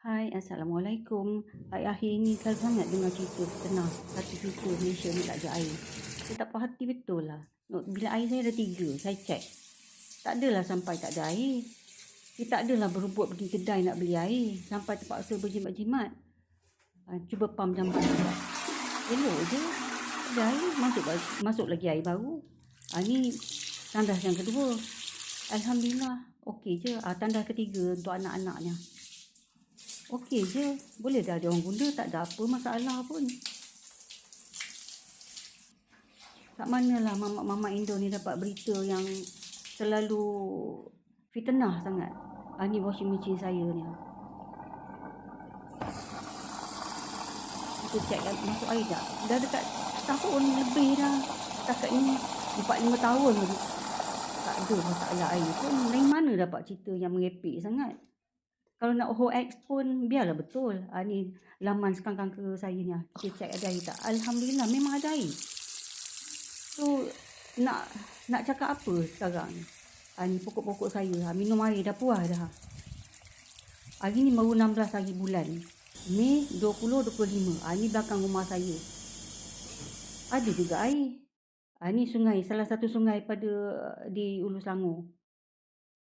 Hai, Assalamualaikum. Akhir-akhir ni selalu sangat dengar cerita tenang. Satu cerita Malaysia ni tak ada air. Saya tak puas hati betul lah. Bila air saya ada tiga, saya cek. Tak adalah sampai tak ada air. Dia tak adalah berebut pergi kedai nak beli air. Sampai terpaksa berjimat-jimat. Ha, cuba pam jamban juga. Elok je. Ada air, masuk, masuk lagi air baru. Ha, ni tandas yang kedua. Alhamdulillah. Okey je. Ha, tandas ketiga untuk anak-anaknya. Okey je. Boleh dah dia orang guna. Tak ada apa masalah pun. Kat manalah mamak-mamak Indo ni dapat berita yang terlalu fitnah sangat. Ha, ni washing machine saya ni. Kita cek kan masuk air tak? Dah dekat setahun lebih dah. Setakat ni 4-5 tahun. Tak ada masalah air pun. Dari mana dapat cerita yang mengepek sangat? Kalau nak hoax pun biarlah betul. Ha, ni laman sekarang ke saya ni. Kita cek ada air tak. Alhamdulillah memang ada air. So nak nak cakap apa sekarang ni. Ha, ni pokok-pokok saya. Ha, minum air dah puas dah. Hari ni baru 16 hari bulan. Mei 20-25. Ha, ni belakang rumah saya. Ada juga air. Ha, ni sungai. Salah satu sungai pada di Ulu Selangor.